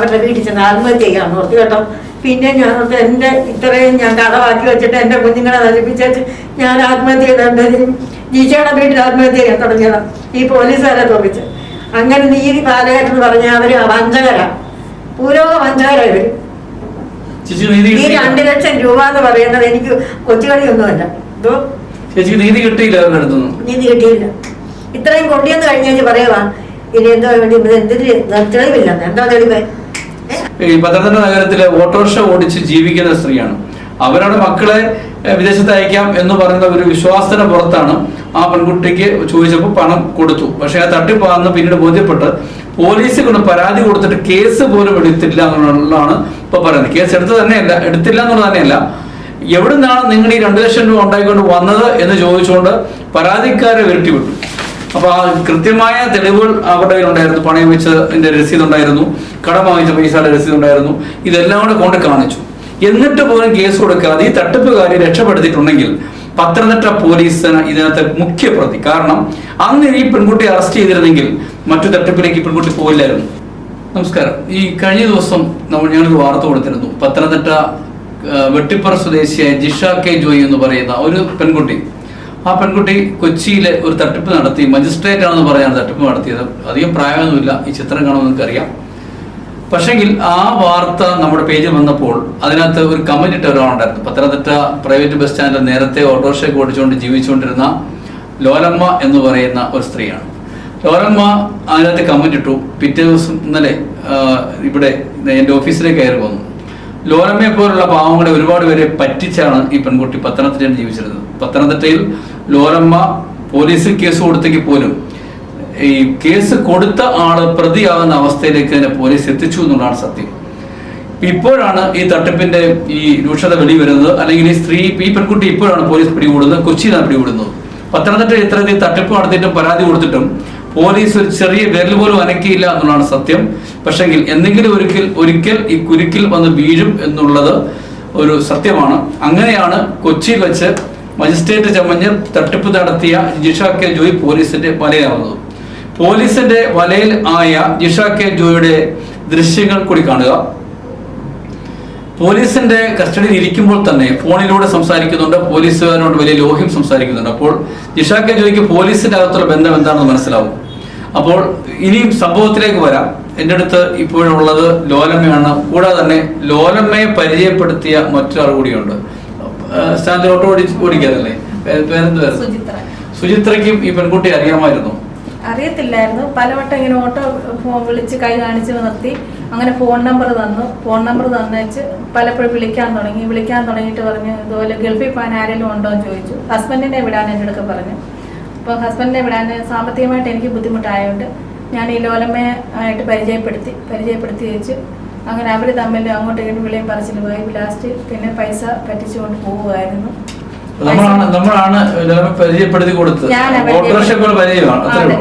അവരുടെ വീട്ടിൽ ചെന്ന് ആത്മഹത്യ ചെയ്യാൻ ഓർത്ത് കേട്ടോ. പിന്നെ ഞാൻ ഓർത്ത് എന്റെ ഇത്രയും ഞാൻ കടവാക്കി വെച്ചിട്ട് എന്റെ കുഞ്ഞുങ്ങളെ നശിപ്പിച്ചിട്ട് ഞാൻ ആത്മഹത്യ ചെയ്തിട്ടുണ്ട് ജീച്ചയുടെ വീട്ടിൽ ആത്മഹത്യ ചെയ്യാൻ തുടങ്ങിയതാണ് ഈ പോലീസുകാരെ തോപ്പിച്ച് അങ്ങനെ നീതി എന്ന് പറഞ്ഞാൽ അവർ വഞ്ചകര. പൂരോഗ വഞ്ചകര ഇവർ ഈ രണ്ട് ലക്ഷം രൂപ എന്ന് പറയുന്നത് എനിക്ക് കൊച്ചുകളിയൊന്നുമല്ല. ഇതോ ചേച്ചിക്ക് നീതി കിട്ടിയില്ല നീതി കിട്ടിയില്ല. ഇത്രയും കൊണ്ടിയെന്ന് കഴിഞ്ഞാൽ പറയുവാ. ഇനി എന്തോ വേണ്ടി എന്തിന് തെളിവില്ല. എന്താ തെളിവ്? ഈ പത്തനംതിട്ട നഗരത്തിലെ ഓട്ടോറിക്ഷ ഓടിച്ച് ജീവിക്കുന്ന സ്ത്രീയാണ്. അവരുടെ മക്കളെ വിദേശത്ത് അയക്കാം എന്ന് പറയുന്ന ഒരു വിശ്വാസത്തിന് പുറത്താണ് ആ പെൺകുട്ടിക്ക് ചോദിച്ചപ്പോൾ പണം കൊടുത്തു. പക്ഷെ ആ തട്ടിപ്പാന്ന് പിന്നീട് ബോധ്യപ്പെട്ട് പോലീസിൽ കൊണ്ട് പരാതി കൊടുത്തിട്ട് കേസ് പോലും എടുത്തില്ല എന്നുള്ളതാണ് ഇപ്പൊ പറയുന്നത്. കേസ് എടുത്ത് തന്നെയല്ല എടുത്തില്ല എന്നുള്ളത് തന്നെയല്ല. എവിടുന്നാണ് നിങ്ങൾ ഈ രണ്ടു ലക്ഷം രൂപ ഉണ്ടായിക്കൊണ്ട് വന്നത് എന്ന് ചോദിച്ചുകൊണ്ട് പരാതിക്കാരെ വിരട്ടി വിട്ടു അപ്പൊ ആ കൃത്യമായ തെളിവുകൾ അവരുടെ ഉണ്ടായിരുന്നു പണയം വെച്ചതിന്റെ രസീത് ഉണ്ടായിരുന്നു കടം വാങ്ങിച്ച പൈസയുടെ രസീത് ഉണ്ടായിരുന്നു ഇതെല്ലാം കൂടെ കൊണ്ട് കാണിച്ചു. എന്നിട്ട് പോലും കേസ് കൊടുക്കാതെ ഈ തട്ടിപ്പുകാരെ രക്ഷപ്പെടുത്തിയിട്ടുണ്ടെങ്കിൽ പത്തനംതിട്ട പോലീസ് ഇതിനകത്ത് മുഖ്യ പ്രതി കാരണം അന്ന് ഈ പെൺകുട്ടി അറസ്റ്റ് ചെയ്തിരുന്നെങ്കിൽ മറ്റു തട്ടിപ്പിലേക്ക് പെൺകുട്ടി പോയില്ലായിരുന്നു നമസ്കാരം. ഈ കഴിഞ്ഞ ദിവസം നമ്മൾ ഞാനൊരു വാർത്ത കൊടുത്തിരുന്നു. പത്തനംതിട്ട വെട്ടിപ്പറ വെട്ടിപ്പുറ സ്വദേശിയായ ജിഷ കെ ജോയി എന്ന് പറയുന്ന ഒരു പെൺകുട്ടി. ആ പെൺകുട്ടി കൊച്ചിയിലെ ഒരു തട്ടിപ്പ് നടത്തി മജിസ്ട്രേറ്റ് ആണെന്ന് പറഞ്ഞാണ് തട്ടിപ്പ് നടത്തിയത്. അധികം പ്രായമൊന്നുമില്ല. ഈ ചിത്രം കാണുമെന്ന് അറിയാം പക്ഷെങ്കിൽ ആ വാർത്ത നമ്മുടെ പേജിൽ വന്നപ്പോൾ അതിനകത്ത് ഒരു കമന്റ് ഇട്ട ഒരാളുണ്ടായിരുന്നു. പത്തനംതിട്ട പ്രൈവറ്റ് ബസ് സ്റ്റാൻഡിൽ നേരത്തെ ഓട്ടോറിക്ഷയൊക്കെ ഓടിച്ചുകൊണ്ട് ജീവിച്ചുകൊണ്ടിരുന്ന ലോലമ്മ എന്ന് പറയുന്ന ഒരു സ്ത്രീയാണ്. ലോലമ്മ അതിനകത്ത് കമന്റ് ഇട്ടു. പിറ്റേ ദിവസം ഇന്നലെ ഇവിടെ എന്റെ ഓഫീസിലേക്ക് കയറി വന്നു. ലോലമ്മയെ പോലുള്ള പാവങ്ങളെ ഒരുപാട് പേരെ പറ്റിച്ചാണ് ഈ പെൺകുട്ടി പത്തനംതിട്ടയിൽ ജീവിച്ചിരുന്നത്. പത്തനംതിട്ടയിൽ ലോലമ്മ പോലീസിൽ കേസ് കൊടുത്തെങ്കിൽ പോലും ഈ കേസ് കൊടുത്ത ആൾ പ്രതിയാകുന്ന അവസ്ഥയിലേക്ക് തന്നെ പോലീസ് എത്തിച്ചു എന്നുള്ളതാണ് സത്യം. ഇപ്പോഴാണ് ഈ തട്ടിപ്പിന്റെ ഈ രൂക്ഷത വെളിവരുന്നത് അല്ലെങ്കിൽ ഈ സ്ത്രീ ഈ പെൺകുട്ടി ഇപ്പോഴാണ് പോലീസ് പിടികൂടുന്നത്. കൊച്ചിയിലാണ് പിടികൂടുന്നത്. പത്തനംതിട്ട ഇത്തരത്തിൽ തട്ടിപ്പ് നടത്തിയിട്ടും പരാതി കൊടുത്തിട്ടും പോലീസ് ഒരു ചെറിയ വിരൽ പോലും അനക്കിയില്ല എന്നുള്ളതാണ് സത്യം. പക്ഷെങ്കിൽ എന്തെങ്കിലും ഒരിക്കൽ ഒരിക്കൽ ഈ കുരുക്കിൽ വന്ന് വീഴും എന്നുള്ളത് ഒരു സത്യമാണ്. അങ്ങനെയാണ് കൊച്ചിയിൽ വെച്ച് മജിസ്ട്രേറ്റ് ചമഞ്ഞ് തട്ടിപ്പ് നടത്തിയ ജിഷ കെ ജോയി പോലീസിന്റെ വലയിലാവുന്നത്. പോലീസിന്റെ വലയിൽ ആയ ജിഷ കെ ജോയുടെ ദൃശ്യങ്ങൾ കൂടി കാണുക. പോലീസിന്റെ കസ്റ്റഡിയിൽ ഇരിക്കുമ്പോൾ തന്നെ ഫോണിലൂടെ സംസാരിക്കുന്നുണ്ട് പോലീസുകാരനോട് വലിയ ലോഹ്യം സംസാരിക്കുന്നുണ്ട്. അപ്പോൾ ജിഷ കെ ജോയ്ക്ക് പോലീസിന്റെ അകത്തുള്ള ബന്ധം എന്താണെന്ന് മനസ്സിലാവും. അപ്പോൾ ഇനിയും സംഭവത്തിലേക്ക് വരാം. എന്റെ അടുത്ത് ഇപ്പോഴുള്ളത് ലോലമ്മയാണ്. കൂടാതെ തന്നെ ലോലമ്മയെ പരിചയപ്പെടുത്തിയ മറ്റൊരാൾ കൂടിയുണ്ട്. സ്റ്റാൻഡിൽ ഓട്ടോ ഓടി ഓടിക്കാറല്ലേ? പേരെന്ത് പേര് സുചിത്ര. സുചിത്രയ്ക്കും ഈ പെൺകുട്ടി അറിയാമായിരുന്നു. അറിയത്തില്ലായിരുന്നു. പലവട്ടം ഇങ്ങനെ ഓട്ടോ ഫോൺ വിളിച്ച് കൈ കാണിച്ച് നിർത്തി. അങ്ങനെ ഫോൺ നമ്പർ തന്നു. ഫോൺ നമ്പർ തന്നേച്ച് പലപ്പോഴും വിളിക്കാൻ തുടങ്ങി. വിളിക്കാൻ തുടങ്ങിയിട്ട് പറഞ്ഞു ഇതുപോലെ ഗൾഫിൽ പോകാൻ ആരെങ്കിലും ഉണ്ടോ? എന്ന് ചോദിച്ചു. ഹസ്ബൻഡിനെ വിടാൻ എന്റെ അടുക്ക പറഞ്ഞു. അപ്പോൾ ഹസ്ബൻഡിനെ വിടാൻ സാമ്പത്തികമായിട്ട് എനിക്ക് ബുദ്ധിമുട്ടായതുകൊണ്ട് ഞാൻ ഈ ലോലമ്മയെ ആയിട്ട് പരിചയപ്പെടുത്തി പരിചയപ്പെടുത്തി വെച്ച് അങ്ങനെ അവർ തമ്മിൽ അങ്ങോട്ട് ഇങ്ങോട്ടും വിളിയും പറച്ചിൽ പോയി. ലാസ്റ്റ് പിന്നെ പൈസ പറ്റിച്ചുകൊണ്ട് പോവുമായിരുന്നു നമ്മളാണ് പരിചയപ്പെടുത്തി കൊടുത്തത്.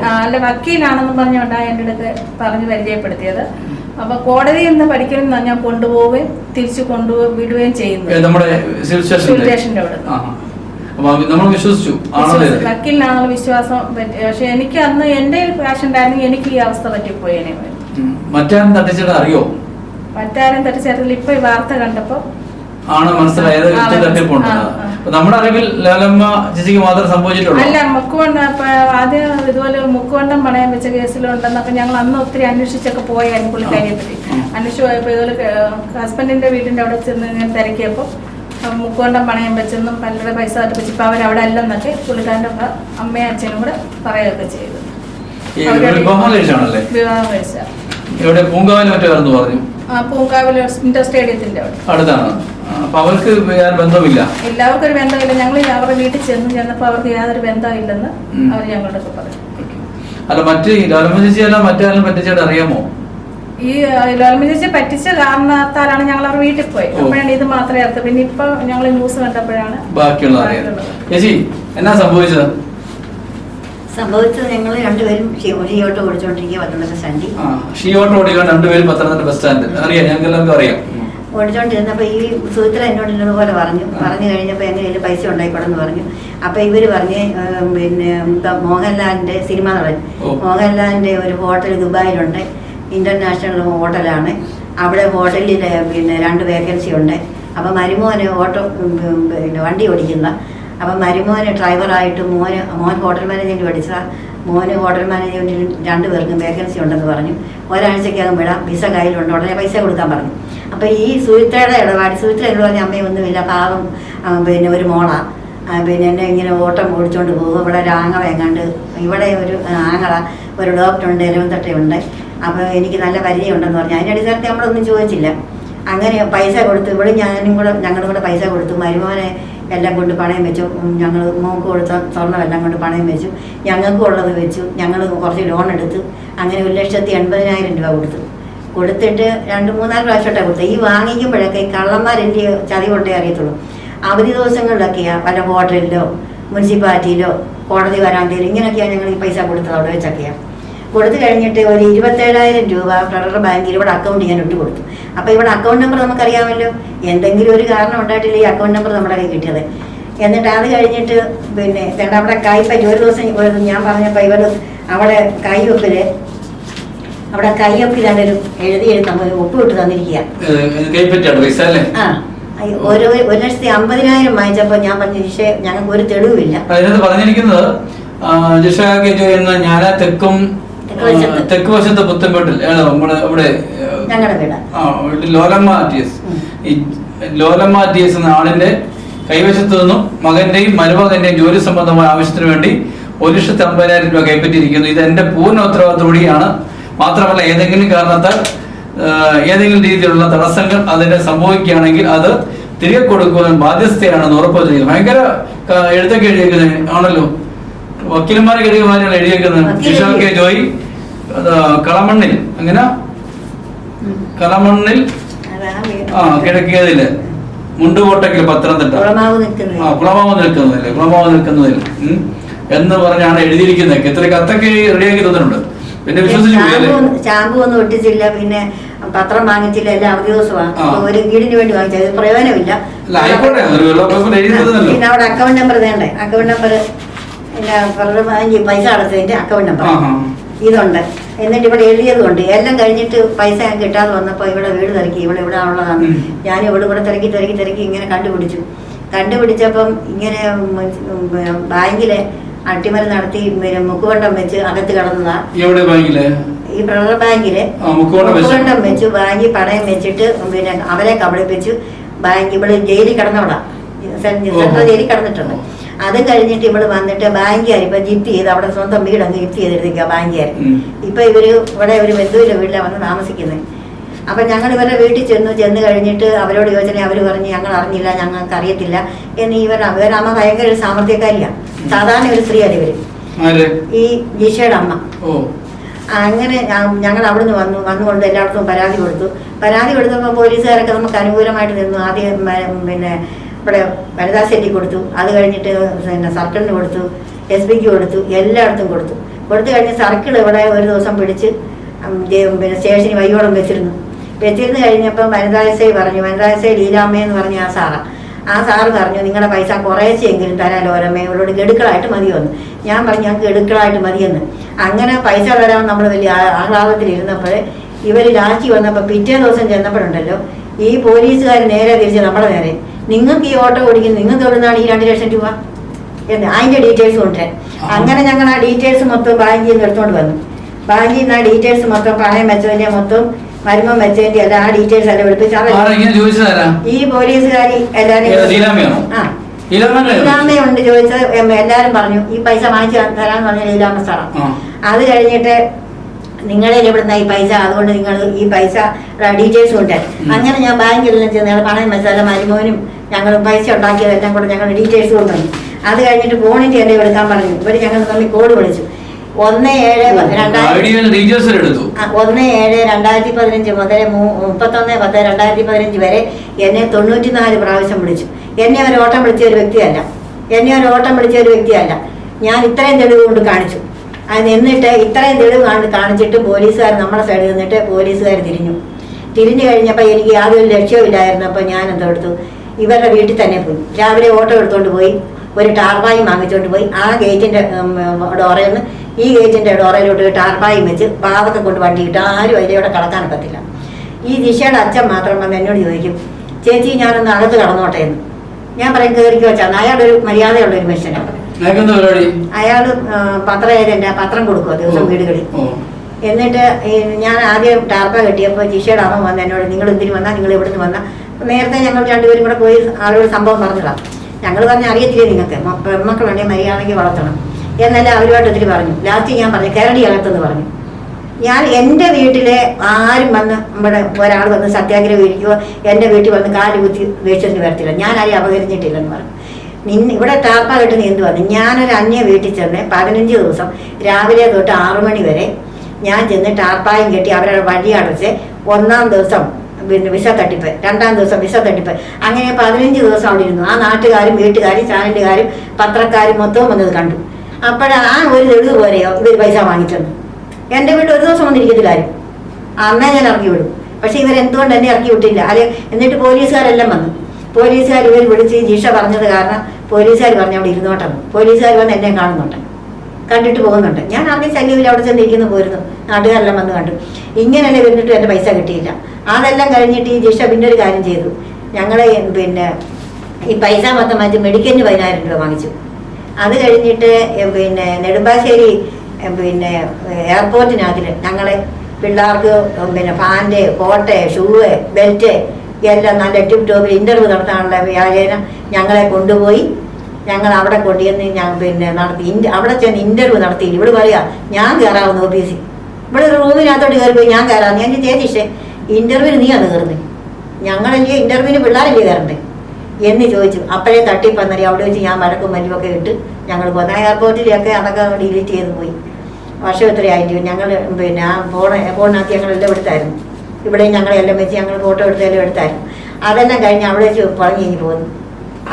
അല്ല വക്കീലാണെന്ന് പറഞ്ഞുകൊണ്ടാണ് എന്റെ അടുത്ത് പറഞ്ഞ് പരിചയപ്പെടുത്തിയത്. അപ്പൊ കോടതിയിൽ നിന്ന് പഠിക്കണം ഞാൻ കൊണ്ടുപോവുകയും തിരിച്ചു കൊണ്ടുപോയി വിടുകയും ചെയ്യുന്നു നമ്മുടെ സിവിൽ അവിടെ. നമ്മൾ വിശ്വസിച്ചു. വിശ്വാസം- വക്കീലിനാണല്ലോ വിശ്വാസം പറ്റി പക്ഷെ എനിക്ക് അന്ന് എന്റെ ഫാഷൻ ഉണ്ടായിരുന്നു. എനിക്ക് ഈ അവസ്ഥ പറ്റിപ്പോയേനെ. മറ്റാരും തട്ടിച്ചിട്ട് അറിയോ? മറ്റാരും തട്ടിച്ചേർത്തില്ല ഇപ്പൊ ഈ വാർത്ത കണ്ടപ്പോ ആണ് മനസ്സിലായത്. തട്ടിപ്പുണ്ട്. അപ്പൊ നമ്മുടെ അറിവിൽ ലാലമ്മ ചേച്ചിക്ക് മാത്രം സംഭവിച്ചിട്ടുള്ളൂ. അല്ല മുക്കുവണ്ട ആദ്യം ഇതുപോലെ മുക്കുവണ്ടം പണയം വെച്ച കേസിലുണ്ടെന്നൊക്കെ ഞങ്ങൾ അന്ന് ഒത്തിരി അന്വേഷിച്ചൊക്കെ പോയായിരുന്നു പുള്ളിക്കാരിയെ പറ്റി. അന്വേഷിച്ച് പോയപ്പോ ഇതുപോലെ ഹസ്ബൻഡിന്റെ വീടിന്റെ അവിടെ ചെന്ന് ഇങ്ങനെ തിരക്കിയപ്പോ മുക്കുവണ്ണം പണയം വെച്ചെന്നും പലരുടെ പൈസ തട്ടിപ്പിച്ച് ഇപ്പൊ അവരവിടെ അല്ലെന്നൊക്കെ പുള്ളിക്കാരന്റെ അമ്മയും അച്ഛനും കൂടെ പറയുകയൊക്കെ ചെയ്തു. വിവാഹം കഴിച്ചാണല്ലേ? വിവാഹം കഴിച്ച. ഇവിടെ പൂങ്കാവിൽ മറ്റായിരുന്നു പറഞ്ഞു? പൂങ്കാവിൽ ഇന്റർ സ്റ്റേഡിയത്തിന്റെ അവിടെ. അടുത്താണ്. അപ്പൊ അവർക്ക് വേറെ ബന്ധമില്ല? എല്ലാവർക്കും ഒരു ബന്ധമില്ല. ഞങ്ങൾ അവരുടെ വീട്ടിൽ ചെന്ന് ചെന്നപ്പോൾ അവർക്ക് യാതൊരു ബന്ധമില്ലെന്ന്. അവർ ഞങ്ങളുടെ പറഞ്ഞു. അല്ല മറ്റ് ഈ ലാലമ്മ ചേച്ചി അല്ല മറ്റാരും പറ്റിച്ചായിട്ട് അറിയാമോ? ഈ ലോൽമിനിച്ച് പറ്റിച്ച കാരണത്താലാണ് ഞങ്ങൾ അവർ വീട്ടിൽ പോയി. അപ്പോഴാണ് ഇത് മാത്രമേ അർത്ഥം പിന്നെ ഇപ്പൊ ഞങ്ങൾ ന്യൂസ് കണ്ടപ്പോഴാണ് ബാക്കിയുള്ള ചേച്ചി എന്നാ സംഭവിച്ചത്? സംഭവിച്ചത് ഞങ്ങൾ രണ്ടുപേരും ഷിയോട്ട് ഓടിച്ചോണ്ടിരിക്കുക പത്തനംതിട്ട സണ്ടി ആ ഷീയോട്ട് ഓടിക്കാൻ രണ്ടുപേരും പത്തനംതിട്ട ബസ് സ്റ്റാൻഡിൽ അറിയാം ഞങ്ങൾക്ക് എല്ലാവർക്കും അറിയാം. ഓടിച്ചോണ്ടിരുന്നപ്പോൾ ഈ സുഹൃത്തിൽ എന്നോട് ഇന്നതുപോലെ പറഞ്ഞു. പറഞ്ഞു കഴിഞ്ഞപ്പോൾ എന്റെ കയ്യിൽ പൈസ ഉണ്ടായിക്കോളെന്ന് പറഞ്ഞു. അപ്പോൾ ഇവർ പറഞ്ഞ് പിന്നെ മോഹൻലാലിന്റെ സിനിമ നടൻ. മോഹൻലാലിന്റെ മോഹൻലാലിന്റെ ഒരു ഹോട്ടൽ ദുബായിലുണ്ട്. ഇന്റർനാഷണൽ ഹോട്ടലാണ്. അവിടെ ഹോട്ടലിൽ പിന്നെ രണ്ട് വേക്കൻസി ഉണ്ട്. അപ്പോൾ മരുമോന് ഓട്ടോ പിന്നെ വണ്ടി ഓടിക്കുന്ന അപ്പം മരുമോന് ഡ്രൈവറായിട്ട് മോന് മോൻ ഹോട്ടൽ മാനേജ്മെന്റ് പഠിച്ച മോന് ഹോട്ടൽ മാനേജ്മെന്റിലും രണ്ട് പേർക്കും വേക്കൻസി ഉണ്ടെന്ന് പറഞ്ഞു. ഒരാഴ്ചക്കകം വിടാം. വിസ കയ്യിലുണ്ട്. ഉടനെ പൈസ കൊടുക്കാൻ പറഞ്ഞു. അപ്പം ഈ സുഹിത്രയുടെ ഇടപാട് സുഹിത്ര എന്ന് പറഞ്ഞ അമ്മയൊന്നുമില്ല പാവം പിന്നെ ഒരു മോളാ. ആ, പിന്നെ എന്നെ ഇങ്ങനെ ഓട്ടം ഓടിച്ചോണ്ട് പോകും. ഇവിടെ ഒരു ആങ്ങള എങ്ങാണ്ട് ഇവിടെ ഒരു ആങ്ങള. ഒരു ഡോക്ടറുണ്ട് എലവന്തട്ടയുണ്ട് അപ്പോൾ എനിക്ക് നല്ല പരിചയമുണ്ടെന്ന് പറഞ്ഞു. അതിന്റെ അടിസ്ഥാനത്തിൽ നമ്മളൊന്നും ചോദിച്ചില്ല. അങ്ങനെ പൈസ കൊടുത്തു ഇവിടെ ഞാനും കൂടെ ഞങ്ങളും കൂടെ പൈസ കൊടുത്തു. മരുമോനെ എല്ലാം കൊണ്ട് പണയം വെച്ചു. ഞങ്ങൾ മോക്ക് കൊടുത്ത സ്വർണമെല്ലാം കൊണ്ട് പണയം വെച്ചു. ഞങ്ങൾക്കും ഉള്ളത് വെച്ചു. ഞങ്ങൾ കുറച്ച് ലോൺ എടുത്തു. അങ്ങനെ ഒരു ലക്ഷത്തി എൺപതിനായിരം രൂപ കൊടുത്തു. കൊടുത്തിട്ട് രണ്ട് മൂന്നാൽ പ്രാവശ്യമായിട്ടാണ് കൊടുത്തത്. ഈ വാങ്ങിക്കുമ്പോഴൊക്കെ ഈ കള്ളന്മാരെന്റെ ചതി കൊണ്ടേ അറിയത്തുള്ളൂ. അവധി ദിവസങ്ങളിലൊക്കെയാണ് വല്ല ഹോട്ടലിലോ മുനിസിപ്പാലിറ്റിയിലോ കോടതി വരാന്തയിലോ ഇങ്ങനെയൊക്കെയാണ് ഞങ്ങൾ ഈ പൈസ കൊടുത്തത് അവിടെ വെച്ചൊക്കെയാണ് കൊടുത്തു കഴിഞ്ഞിട്ട് ഒരു ഇരുപത്തേഴായിരം രൂപ ഫെഡറൽ ബാങ്കിൽ ഇവിടെ അക്കൗണ്ട് ഞാൻ ഇട്ട് കൊടുത്തു. അപ്പോൾ ഇവിടെ അക്കൗണ്ട് നമ്പർ നമുക്കറിയാമല്ലോ? എന്തെങ്കിലും ഒരു കാരണം ഉണ്ടായിട്ടില്ല ഈ അക്കൗണ്ട് നമ്പർ നമ്മുടെ കയ്യിൽ കിട്ടിയത്? എന്നിട്ട് അത് കഴിഞ്ഞിട്ട് പിന്നെ വേണ്ട അവിടെ കൈപ്പറ്റി ഒരു ദിവസം പോയത് ഞാൻ പറഞ്ഞപ്പോൾ ഇവർ അവിടെ കൈവെപ്പിൽ അവിടെ കൈവെപ്പിലാണ് ഒരു എഴുതി നമ്മൾ ഒപ്പിട്ട് തന്നിരിക്കുക ആ ഒരു ഒരു ലക്ഷത്തി അമ്പതിനായിരം വാങ്ങിച്ചപ്പോൾ ഞാൻ പറഞ്ഞു പക്ഷേ ഞങ്ങൾക്ക് ഒരു തെളിവില്ല പറഞ്ഞിരിക്കുന്നത് ജിഷ എന്ന ഞാൻ തെക്കും തെക്ക് വശത്തെ പുത്തൻപേട്ടിൽ നമ്മുടെ ഇവിടെ ലോലമ്മ ടി എസ് ഉം. ഈ ലോലമ്മ ടി എസ് എന്ന ആളിന്റെ കൈവശത്ത് നിന്നും മകന്റെയും മരുമകന്റെയും ജോലി സംബന്ധമായ ആവശ്യത്തിന് വേണ്ടി ഒരു ലക്ഷത്തി അമ്പതിനായിരം രൂപ കൈപ്പറ്റിയിരിക്കുന്നു. ഇത് എന്റെ പൂർണ ഉത്തരവാദിത്തോടെയാണ് മാത്രമല്ല ഏതെങ്കിലും കാരണത്താൽ ഏതെങ്കിലും രീതിയിലുള്ള തടസ്സങ്ങൾ അതിന്റെ സംഭവിക്കുകയാണെങ്കിൽ അത് തിരികെ കൊടുക്കുവാൻ ബാധ്യസ്ഥയാണെന്ന് ഉറപ്പുവച്ചിരിക്കുന്നത് ഭയങ്കര ക- എഴുത്തൊക്കെ എഴുതിയേക്കുന്നത് ആണല്ലോ? വക്കീലന്മാരെ എഴുതിയമാരാണ് എഴുതിയേക്കുന്നത്. ജിഷ കെ ജോയി കളമണ്ണിൽ അങ്ങനെ കളമണ്ണിൽ. ആ കിഴക്കിയതിൽ മുണ്ടുകോട്ടയ്ക്കൽ പത്തനംതിട്ട ആ കുളമാവ് നിൽക്കുന്നതിൽ കുളമാവ് നിൽക്കുന്നതിൽ. എന്ന് പറഞ്ഞാണ് എഴുതിയിരിക്കുന്നത്. ഇത്ര കത്തൊക്കെ റെഡിയാക്കി തന്നിട്ടുണ്ട്. പിന്നെ വിശ്വസിച്ചു ചാമ്പു ഒന്നും- ഒട്ടിച്ചില്ല പിന്നെ പത്രം വാങ്ങിച്ചില്ല എല്ലാം അവധി ദിവസമാണ്. ഒരു വീടിന് വേണ്ടി വാങ്ങിച്ചത് പ്രയോജനമില്ല. പിന്നെ അവിടെ അക്കൗണ്ട് നമ്പർ വേണ്ടേ? അക്കൗണ്ട് നമ്പർ വാങ്ങി പൈസ അടച്ചതിന്റെ അക്കൗണ്ട് നമ്പർ ഇതുണ്ട്. എന്നിട്ട് ഇവിടെ എഴുതിയതുകൊണ്ട് എല്ലാം കഴിഞ്ഞിട്ട് പൈസ ഞാൻ കിട്ടാതെ വന്നപ്പോൾ ഇവിടെ വീട് തിരക്കി ഇവിടെ ഇവിടെ ഉള്ളതാണ്. ഞാൻ ഇവിടെ ഇവിടെ തിരക്കി തിരക്കി തിരക്കി ഇങ്ങനെ കണ്ടുപിടിച്ചു. കണ്ടുപിടിച്ചപ്പം ഇങ്ങനെ ബാങ്കിലെ അട്ടിമറി നടത്തി പിന്നെ മുക്കുവണ്ടം വെച്ച് അകത്ത് കടന്നതാ. ഈ പ്രളയ ബാങ്കിൽ മുക്കുവണ്ടം വെച്ച്. ബാങ്കിൽ പണയം വെച്ചിട്ട് പിന്നെ അവരെ കബളിപ്പിച്ചു. ബാങ്ക് ഇവിടെ ജയിലിൽ കിടന്നവിടാ സെൻട്രൽ. ജയിലിൽ കിടന്നിട്ടുണ്ട്. അത് കഴിഞ്ഞിട്ട് ഇവിടെ വന്നിട്ട് ബാങ്കുകാർ ഇപ്പൊ ജിപ്തി ചെയ്ത് അവിടെ സ്വന്തം വീടങ്ങ് ജിപ്തി ചെയ്തെടുത്തിരിക്കുക ബാങ്കുകാർ. ഇപ്പൊ ഇവർ ഇവിടെ ഒരു ബന്ധുവിന്റെ വീട്ടിലാണ് വന്ന് താമസിക്കുന്നത് അപ്പൊ ഞങ്ങൾ ഇവരുടെ വീട്ടിൽ ചെന്നു ചെന്ന് കഴിഞ്ഞിട്ട് അവരോട് യോജന അവർ പറഞ്ഞു ഞങ്ങൾ അറിഞ്ഞില്ല ഞങ്ങൾക്ക് അറിയത്തില്ല എന്ന് ഇവരുടെ ഇവരുടെ അമ്മ ഭയങ്കര ഒരു സാമർത്ഥ്യക്കാരിയാണ് സാധാരണ ഒരു സ്ത്രീയാണ് ഇവർ. ഈ ജിഷയുടെ അമ്മ. അങ്ങനെ ഞങ്ങൾ അവിടുന്ന് വന്നു വന്നുകൊണ്ട് എല്ലായിടത്തും പരാതി കൊടുത്തു. പരാതി കൊടുത്തപ്പോൾ പോലീസുകാരൊക്കെ നമുക്ക് അനുകൂലമായിട്ട് നിന്നു. ആദ്യം പിന്നെ ഇവിടെ വനിതാ സെറ്റി കൊടുത്തു. അത് കഴിഞ്ഞിട്ട് പിന്നെ സർക്കിളിന് കൊടുത്തു. എസ് ബിക്ക് കൊടുത്തു. എല്ലായിടത്തും കൊടുത്തു. കൊടുത്തു കഴിഞ്ഞ് സർക്കിൾ ഇവിടെ ഒരു ദിവസം പിടിച്ച് പിന്നെ സ്റ്റേഷനിൽ വൈകോളം വെച്ചിരുന്നു. വെച്ചിരുന്ന് കഴിഞ്ഞപ്പം വനിതാ എസ് ഐ പറഞ്ഞു വനിതാ എസ് ഐ ലീലാമ്മയെന്ന് പറഞ്ഞ ആ സാറാ. ആ സാറ് പറഞ്ഞു നിങ്ങളുടെ പൈസ കുറേശ്ശെങ്കിലും തരാലോ ഓരമ്മ ഇവളോട് ഗഡുക്കളായിട്ട് മതിയെന്ന്. ഞാൻ പറഞ്ഞു ഞങ്ങൾക്ക് ഗഡുക്കളായിട്ട് മതിയെന്ന്. അങ്ങനെ പൈസ തരാൻ നമ്മൾ വലിയ ആ- ആഹ്ലാദത്തിൽ ഇരുന്നപ്പോൾ ഇവർ രാജി വന്നപ്പോൾ പിറ്റേ ദിവസം ചെന്നപ്പോഴുണ്ടല്ലോ ഈ പോലീസുകാർ നേരെ തിരിച്ച് നമ്മുടെ നേരെ നിങ്ങൾക്ക് ഈ ഓട്ടോ ഓടിക്കുന്നത് നിങ്ങൾക്ക് എവിടുന്നാണ് ഈ രണ്ട് ലക്ഷം രൂപ? എന്ന് അതിന്റെ ഡീറ്റെയിൽസ് കൊണ്ടുവരാൻ അങ്ങനെ ഞങ്ങൾ ആ ഡീറ്റെയിൽസ് മൊത്തം ബാങ്കിൽ നിന്ന് എടുത്തോണ്ട് വന്നു. ബാങ്കിൽ നിന്ന് ആ ഡീറ്റെയിൽസ് മൊത്തം പണയം വെച്ചതിന്റെ മൊത്തം മരുമം വെച്ചതിന്റെ എല്ലാം ആ ഡീറ്റെയിൽസ് എല്ലാം എടുപ്പിച്ച് ചോദിച്ചതാരാ? ഈ പോലീസുകാരി എല്ലാരും ആ. ലീലാമ്മയുണ്ട് ചോദിച്ചത്. എം, എല്ലാരും പറഞ്ഞു ഈ പൈസ വാങ്ങിച്ചു തരാന്ന് പറഞ്ഞ ലീലാമ്മ സാറാ. അത് കഴിഞ്ഞിട്ട് നിങ്ങളെ എവിടുന്ന ഈ പൈസ. അതുകൊണ്ട് നിങ്ങൾ ഈ പൈസ ഡീറ്റെയിൽസ് കൊണ്ടേ അങ്ങനെ ഞാൻ ബാങ്കിൽ നിന്ന് ചെന്ന് പണയം പണം വെച്ചാൽ മരുമോനും ഞങ്ങൾ പൈസ ഉണ്ടാക്കിയതെല്ലാം കൂടെ ഞങ്ങൾ ഡീറ്റെയിൽസ് കൊണ്ടുവന്നു അത് കഴിഞ്ഞിട്ട് ഫോണിന്റെ എല്ലാം എടുക്കാൻ പറഞ്ഞു. ഇവർ ഞങ്ങൾ തമ്മിൽ കോഡ് വിളിച്ചു. ഒന്ന് ഏഴ് രണ്ടായിരത്തി ഒന്ന് ഏഴ് രണ്ടായിരത്തി പതിനഞ്ച് മുതൽ മുപ്പത്തൊന്ന് പത്ത് രണ്ടായിരത്തി പതിനഞ്ച് വരെ എന്നെ തൊണ്ണൂറ്റിനാല് പ്രാവശ്യം വിളിച്ചു. എന്നെ ഒരു ഓട്ടം വിളിച്ച ഒരു വ്യക്തിയല്ല. എന്നെ ഒരു ഓട്ടം വിളിച്ച ഒരു വ്യക്തിയല്ല. ഞാൻ ഇത്രയും തെളിവ് കൊണ്ട് കാണിച്ചു. അത് എന്നിട്ട് ഇത്രയും തെളിവ് കാണി- കാണിച്ചിട്ട് പോലീസുകാർ നമ്മുടെ സൈഡിൽ നിന്നിട്ട് പോലീസുകാർ തിരിഞ്ഞു. തിരിഞ്ഞു കഴിഞ്ഞപ്പോൾ എനിക്ക് യാതൊരു ലക്ഷ്യമില്ലായിരുന്നപ്പോൾ ഞാൻ എന്തോ എടുത്തു ഇവരുടെ വീട്ടിൽ തന്നെ പോയി. രാവിലെ ഓട്ടോ എടുത്തുകൊണ്ട് പോയി ഒരു ടാർബായി വാങ്ങിച്ചുകൊണ്ട് പോയി. ആ ഗേറ്റിന്റെ ഡോറയിൽ നിന്ന് ഈ ഗേറ്റിന്റെ ഡോറയിലോട്ട് ടാർബായി വെച്ച് പാവത്തെ കൊണ്ട് വണ്ടി ഇട്ട് ആരും അതിലൂടെ കടക്കാൻ പറ്റില്ല ഈ ദിശയുടെ അച്ഛൻ മാത്രം വന്ന് എന്നോട് ചോദിക്കും ചേച്ചി ഞാനൊന്ന് അകത്ത് കടന്നോട്ടെ എന്ന്. ഞാൻ പറയും കയറിക്കോ വെച്ചാൽ അയാളൊരു മര്യാദയുള്ള ഒരു മനുഷ്യനാണ് അയാൾ പത്ര ഏജന്റ് പത്രം കൊടുക്കുക ദിവസം. വീടുകളിൽ. എന്നിട്ട് ഞാൻ ആദ്യം ടാർപ്പ കെട്ടിയപ്പോൾ ജിഷയുടെ അമ്മ വന്ന് എന്നോട് നിങ്ങൾ എന്തിനു വന്നാൽ നിങ്ങൾ എവിടെ നിന്ന് വന്നാൽ നേരത്തെ ഞങ്ങൾ രണ്ടുപേരും കൂടെ പോയി ആളൊരു സംഭവം പറഞ്ഞതാണ് ഞങ്ങൾ പറഞ്ഞ അറിയത്തില്ലേ നിങ്ങൾക്ക്? പെൺമക്കളുണ്ടെങ്കിൽ മര്യാദയ്ക്ക് വളർത്തണം. എന്നല്ല അവരുമായിട്ട് ഒത്തിരി പറഞ്ഞു. ലാസ്റ്റ് ഞാൻ പറഞ്ഞു കേരളി അകത്തെന്ന് പറഞ്ഞു. ഞാൻ എന്റെ വീട്ടിലെ ആരും വന്ന് ഇവിടെ ഒരാൾ വന്ന് സത്യാഗ്രഹം ഇരിക്കുമോ എന്റെ വീട്ടിൽ വന്ന് കാൽ കുത്തി വേഷിച്ചിട്ട് വരത്തില്ല. ഞാൻ ആരെയും അപകരിച്ചിട്ടില്ലെന്ന് പറഞ്ഞു. നിന്നെ ഇവിടെ ടാപ്പ കെട്ടുന്ന നീന്തു വന്നു? ഞാനൊരു അന്യ വീട്ടിൽ ചെന്ന് പതിനഞ്ച് ദിവസം രാവിലെ തൊട്ട് ആറു മണി വരെ ഞാൻ ചെന്ന് ടാർപ്പായും കെട്ടി അവരുടെ വഴി അടച്ച് ഒന്നാം ദിവസം പിന്നെ വിസ തട്ടിപ്പ് രണ്ടാം ദിവസം വിസ തട്ടിപ്പ്. അങ്ങനെ പതിനഞ്ച് ദിവസം അവിടെ ഇരുന്നു. ആ നാട്ടുകാരും വീട്ടുകാരും ചാനലുകാരും പത്രക്കാരും മൊത്തവും വന്നത് കണ്ടു. അപ്പോഴാണ് ആ ഒരു തെളിവ് പോലെയോ ഇവർ പൈസ വാങ്ങിച്ചെന്ന് എന്റെ വീട്ടിൽ ഒരു ദിവസം വന്നിരിക്കത്തില്ല ആരും. അന്നേ ഞാൻ ഇറക്കി വിടും. പക്ഷെ ഇവരെന്തുകൊണ്ട് എന്നെ ഇറക്കി വിട്ടില്ല? അല്ലെ എന്നിട്ട് പോലീസുകാരെല്ലാം വന്നു. പോലീസുകാർ ഇവർ വിളിച്ച് ജീഷ പറഞ്ഞത് കാരണം പോലീസുകാർ പറഞ്ഞു അവിടെ ഇരുന്നോട്ടെന്ന്. പോലീസുകാർ വന്ന് എന്നെ കാണുന്നുണ്ട് കണ്ടിട്ട് പോകുന്നുണ്ട്. ഞാൻ ആദ്യം ശല്യമില്ല അവിടെ ചെന്ന് ഇരിക്കുന്നു പോരുന്നു. നാട്ടുകാരെല്ലാം വന്ന് കണ്ടു. ഇങ്ങനെയല്ലേ വന്നിട്ട് എന്റെ പൈസ കിട്ടിയില്ല. അതെല്ലാം കഴിഞ്ഞിട്ട് ഈ ജിഷ പിന്നെ ഒരു കാര്യം ചെയ്തു. ഞങ്ങളെ പിന്നെ ഈ പൈസ മൊത്തം മാറ്റി മെഡിക്കലിന് പതിനായിരം രൂപ വാങ്ങിച്ചു. അത് കഴിഞ്ഞിട്ട് പിന്നെ നെടുമ്പാശ്ശേരി പിന്നെ എയർപോർട്ടിനകത്തിൽ ഞങ്ങളെ പിള്ളേർക്ക് പിന്നെ ഫാന്റെ കോട്ട് ഷൂവ് ബെൽറ്റ് എല്ലാം നല്ല ടിപ്പ് ടോപ്പിൽ ഇന്റർവ്യൂ നടത്താനുള്ള വ്യാജേന ഞങ്ങളെ കൊണ്ടുപോയി. ഞങ്ങൾ അവിടെ കൊണ്ടുവന്ന് ഞാൻ പിന്നെ നടത്തി. അവിടെ ചെന്ന് ഇന്റർവ്യൂ നടത്തി. ഇവിടെ പറയാ ഞാൻ കയറാവുന്ന ഓഫീസിൽ ഇവിടെ ഒരു റൂമിനകത്തോട്ട് കയറി പോയി ഞാൻ കയറാം ഞാൻ ചേച്ചിഷേ ഇന്റർവ്യൂവിന് നീ അത് കയറുന്നത് ഞങ്ങളല്ലേ ഇന്റർവ്യൂവിന് പിള്ളേരല്ലേ കയറണ്ടേ എന്ന് ചോദിച്ചു. അപ്പോഴേ തട്ടിപ്പന്നറി അവിടെ വെച്ച് ഞാൻ വഴക്കും മല്ലുമൊക്കെ ഇട്ട് ഞങ്ങൾ പോന്ന. എയർപോർട്ടിലൊക്കെ അതൊക്കെ ഡിലീറ്റ് ചെയ്ത് പോയി. വർഷം എത്രയായിട്ട് ഞങ്ങൾ പിന്നെ ആ ഫോൺ ഫോണിനകത്ത് ഞങ്ങളെല്ലാം എടുത്തായിരുന്നു. ഇവിടെയും ഞങ്ങളെല്ലാം വെച്ച് ഞങ്ങൾ ഫോട്ടോ എടുത്തെല്ലാം എടുത്തായിരുന്നു. അതെല്ലാം കഴിഞ്ഞ് അവിടെ വെച്ച് പറഞ്ഞു കഴിഞ്ഞ് പോന്നു.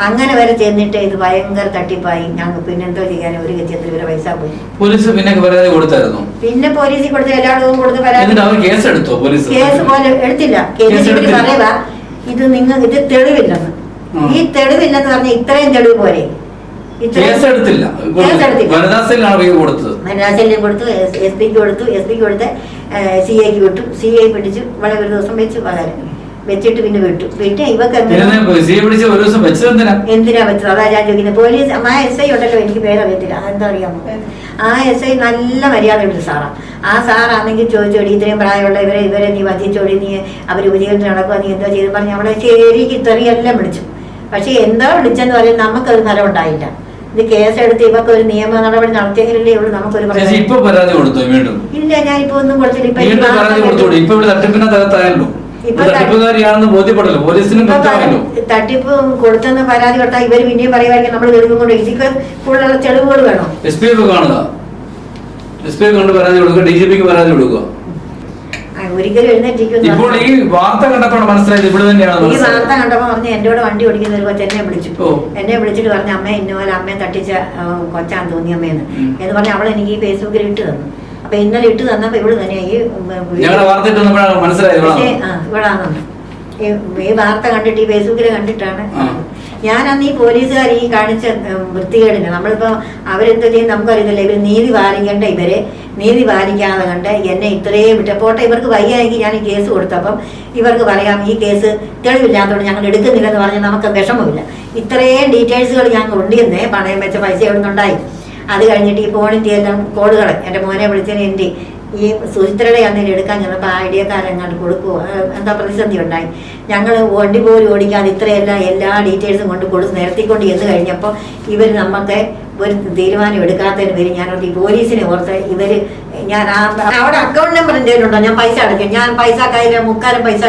അങ്ങനെ വരെ ചെന്നിട്ട് ഇത് ഭയങ്കര തട്ടിപ്പായി. ഞങ്ങൾ പിന്നെ എന്തോ ചെയ്യാൻ ഒരു ഗത്യത്തിൽ ഇവരെ പൈസ പോയി. പോലീസ് പിന്നെ പരാതി കൊടുത്തായിരുന്നു. പിന്നെ പോലീസിൽ കൊടുത്ത് എല്ലായിടവും കൊടുത്ത് പരാതി കേസ് എടുത്തോ പോലീസ്? കേസ് പോലെ എടുത്തില്ല. കേസ് പറയുക ഇത് നിങ്ങൾ ഇത് തെളിവില്ലെന്ന്. ഈ തെളിവില്ലെന്ന് പറഞ്ഞ ഇത്രയും തെളിവ് പോലെ ഇത്രയും- കേസ് എടുത്തില്ല കേസ് എടുത്തില്ല വനിതാ സെല്ലാണ് പോയി കൊടുത്തത്. മദ്രാസയിലും കൊടുത്തു എസ് പിക്ക് കൊടുത്തു എസ് പിക്ക് കൊടുത്ത് സി ഐക്ക് വിട്ടു. സി ഐ പിടിച്ചു വളരെ ഒരു ദിവസം വെച്ചു പകരം വെച്ചിട്ട് പിന്നെ വിട്ടു. പിന്നെ ഇവക്ക് എന്തിനാ? വെച്ചത് അതാ ഞാൻ ചോദിക്കുന്നത്. പോലീസ് ആ എസ് ഐ ഉണ്ടല്ലോ എനിക്ക് പേരറിയത്തില്ല. എന്താ അറിയാമോ? ആ എസ് ഐ നല്ല മര്യാദയുള്ള സാറാ. ആ സാറാണെങ്കിൽ ചോദിച്ചോടി ഇത്രയും പ്രായമുള്ള ഇവരെ ഇവരെ നീ വധിച്ചോടി നീ അവർ ഉപജീവനത്തിന് നടക്കുക നീ എന്തോ ചെയ്ത് പറഞ്ഞ് അവിടെ ശരിക്ക് ഇത്രയെല്ലാം വിളിച്ചു. പക്ഷെ എന്താ വിളിച്ചെന്ന് പറയും നമുക്കത് ഫലം ഉണ്ടായില്ല ഇത് കേസെടുത്ത് ഇവക്ക് ഒരു നിയമ നടപടി നടത്തിയെങ്കിലല്ലേ ഇവിടെ നമുക്കൊരു ഇല്ല ഞാൻ ഇപ്പൊ ഒന്നും കൊടുത്തില്ല. ഇപ്പൊ തട്ടിപ്പുകാരിയാണെന്ന് ബോധ്യപ്പെടല്ലോ. പോലീസിനും തട്ടിപ്പ് കൊടുത്തെന്ന് പരാതി കൊടുത്താൽ ഇവർ പിന്നെയും പറയുമായിരിക്കും നമ്മൾ തെളിവും കൊണ്ട് ഇതിക്ക് കൂടുതലുള്ള തെളിവുകൾ വേണം? എസ് പി ഒക്കെ കാണുക എസ് പി കൊണ്ട് പരാതി കൊടുക്കുക. ഡി ജി പിക്ക് പരാതി കൊടുക്കുക. ഇപ്പോൾ ഈ വാർത്ത കണ്ടപ്പോൾ മനസ്സിലായത് ഇവിടെ തന്നെയാണ് ഈ വാർത്ത കണ്ടപ്പോൾ പറഞ്ഞു കൂടെ വണ്ടി ഓടിക്കുന്ന ഒരു കൊച്ചെന്നെ വിളിച്ചു. എന്നെ വിളിച്ചിട്ട് പറഞ്ഞു അമ്മ ഇന്നപോലെ അമ്മയെ തട്ടിച്ച കൊച്ചാന്ന് തോന്നി അമ്മയെന്ന് എന്ന് പറഞ്ഞ അവൾ എനിക്ക് ഈ ഫേസ്ബുക്കിൽ ഇട്ട് തന്നു. അപ്പൊ ഇന്നലെ ഇട്ട് തന്നപ്പോ ഇവിടെ തന്നെ ഈ വാർത്ത ഈ കണ്ടിട്ട് ഈ ഫേസ്ബുക്കിൽ കണ്ടിട്ടാണ്. ഞാൻ അന്ന് ഈ പോലീസുകാർ ഈ കാണിച്ച വൃത്തികേടിന് നമ്മളിപ്പോ അവരെന്താ ചെയ്യും നമുക്കറിയത്തില്ല ഇവർ നീതി പാലിക്കേണ്ട ഇവർ. നീതി പാലിക്കാതെ കണ്ട് എന്നെ ഇത്രയും വിട്ട പോട്ടെ ഇവർക്ക് വയ്യായെങ്കിൽ ഞാൻ ഈ കേസ് കൊടുത്തപ്പം ഇവർക്ക് പറയാം ഈ കേസ് തെളിവില്ലാത്തതുകൊണ്ട് ഞങ്ങൾ എടുക്കുന്നില്ലെന്ന് പറഞ്ഞാൽ നമുക്ക് വിഷമമില്ല. ഇത്രയും ഡീറ്റെയിൽസുകൾ ഞാൻ കൊണ്ടുവന്നേ പണയം വെച്ച പൈസ എവിടെ നിന്നുണ്ടായി അത് കഴിഞ്ഞിട്ട് ഈ ഫോണിൽ എല്ലാം കോഡുകൾ എന്റെ മോനെ വിളിച്ചതിന് എന്റെ ഈ സുചിത്രയുടെ അന്നേരം എടുക്കാൻ ചെന്നപ്പോൾ ആ അങ്ങോട്ട് കൊടുക്കുമോ എന്താ പ്രതിസന്ധി ഉണ്ടായി? ഞങ്ങൾ വണ്ടി പോലും ഓടിക്കാതെ ഇത്രയെല്ലാം എല്ലാ ഡീറ്റെയിൽസും കൊണ്ട് കൊടുത്ത് നിരത്തിക്കൊണ്ട് ചെന്ന് കഴിഞ്ഞപ്പോൾ ഇവർ നമുക്ക് ഒരു തീരുമാനം എടുക്കാത്തതിന് പേര് ഞാൻ ഈ പോലീസിനെ ഓർത്ത് ഇവർ ഞാൻ അവിടെ അക്കൗണ്ട് നമ്പർ എന്റെ ഉണ്ടോ ഞാൻ പൈസ അടയ്ക്കും. ഞാൻ പൈസ കയ്യിൽ മുക്കാലും പൈസ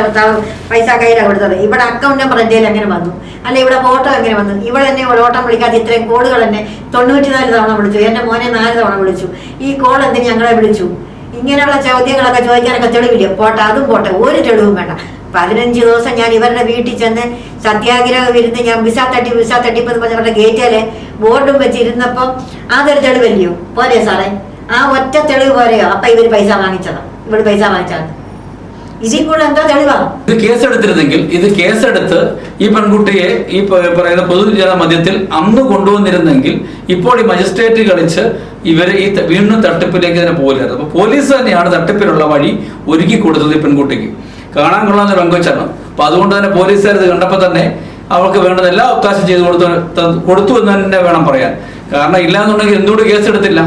പൈസ കയ്യിലാണ് കൊടുത്തത്. ഇവിടെ അക്കൗണ്ട് നമ്പർ എന്തെങ്കിലും അങ്ങനെ വന്നു? അല്ലെ ഇവിടെ ഫോട്ടോ എങ്ങനെ വന്നു? ഇവിടെ തന്നെ ഓട്ടം വിളിക്കാതെ ഇത്രയും കോളുകൾ എന്നെ തൊണ്ണൂറ്റിനാല് തവണ വിളിച്ചു. എന്റെ മോനെ നാല് തവണ വിളിച്ചു. ഈ കോൾ എന്തിന് ഞങ്ങളെ വിളിച്ചു? ഇങ്ങനെയുള്ള ചോദ്യങ്ങളൊക്കെ ചോദിക്കാനൊക്കെ തെളിവില്ല? പോട്ടെ അതും പോട്ടെ. ഒരു തെളിവും വേണ്ട. പതിനഞ്ച് ദിവസം ഞാൻ ഇവരുടെ വീട്ടിൽ ചെന്ന് സത്യാഗ്രഹം വിരുന്ന് ഞാൻ വിസ തട്ടി വിസ തട്ടിപ്പ് എന്ന് പറഞ്ഞ അവരുടെ ഗേറ്റിലെ ബോർഡും വെച്ചിരുന്നപ്പം അതൊരു തെളിവല്ലയോ പോരെ സാറേ. ആ ഒറ്റ തെളിവ് പോരെയോ? അപ്പൊ ഇവർ പൈസ വാങ്ങിച്ചതാ. ഇവർ പൈസ വാങ്ങിച്ചതാണ്. ഇതിൽ കൂടെ എന്താ തെളിവാണ് ഇത് കേസെടുത്തിരുന്നെങ്കിൽ ഇത് കേസെടുത്ത് ഈ പെൺകുട്ടിയെ ഈ പറയുന്ന പൊതുജന മധ്യത്തിൽ അന്ന് കൊണ്ടുവന്നിരുന്നെങ്കിൽ ഇപ്പോൾ ഈ മജിസ്ട്രേറ്റ് കളിച്ച് ഇവർ ഈ വീണ്ടും തട്ടിപ്പിലേക്ക് തന്നെ പോകില്ലായിരുന്നു അപ്പൊ പോലീസ് തന്നെയാണ് തട്ടിപ്പിലുള്ള വഴി ഒരുക്കി കൊടുത്തത് ഈ പെൺകുട്ടിക്ക്. കാണാൻ കൊള്ളാവുന്ന പെങ്കൊച്ചാണ് അപ്പൊ അതുകൊണ്ട് തന്നെ പോലീസുകാർ ഇത് കണ്ടപ്പോൾ തന്നെ അവർക്ക് വേണ്ടത് എല്ലാ അവകാശം ചെയ്തു കൊടുത്തു കൊടുത്തു എന്ന് തന്നെ വേണം പറയാൻ. കാരണം ഇല്ലാന്നുണ്ടെങ്കിൽ എന്തുകൊണ്ട് കേസെടുത്തില്ല?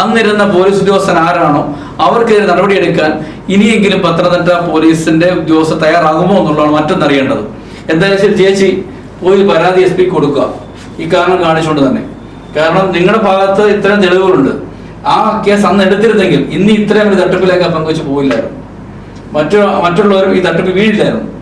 അന്നിരുന്ന പോലീസ് ഉദ്യോഗസ്ഥൻ ആരാണോ അവർക്കെതിരെ നടപടിയെടുക്കാൻ ഇനിയെങ്കിലും പത്തനംതിട്ട പോലീസിന്റെ ഉദ്യോഗസ്ഥ തയ്യാറാകുമോ എന്നുള്ളതാണ് മറ്റൊന്നറിയേണ്ടത് എന്തായാലും ശരി ചേച്ചി പോയി പരാതി എസ് പി കൊടുക്കുക. ഈ കാരണം കാണിച്ചുകൊണ്ട് തന്നെ. കാരണം നിങ്ങളുടെ ഭാഗത്ത് ഇത്തരം തെളിവുകളുണ്ട്. ആ കേസ് അന്ന് എടുത്തിരുന്നെങ്കിൽ ഇന്ന് ഇത്രയും ഒരു തട്ടിപ്പിലേക്ക് പങ്കുവച്ച് പോയില്ലായിരുന്നു. മറ്റു മറ്റുള്ളവരും ഈ തട്ടിപ്പ് വീഴില്ലായിരുന്നു.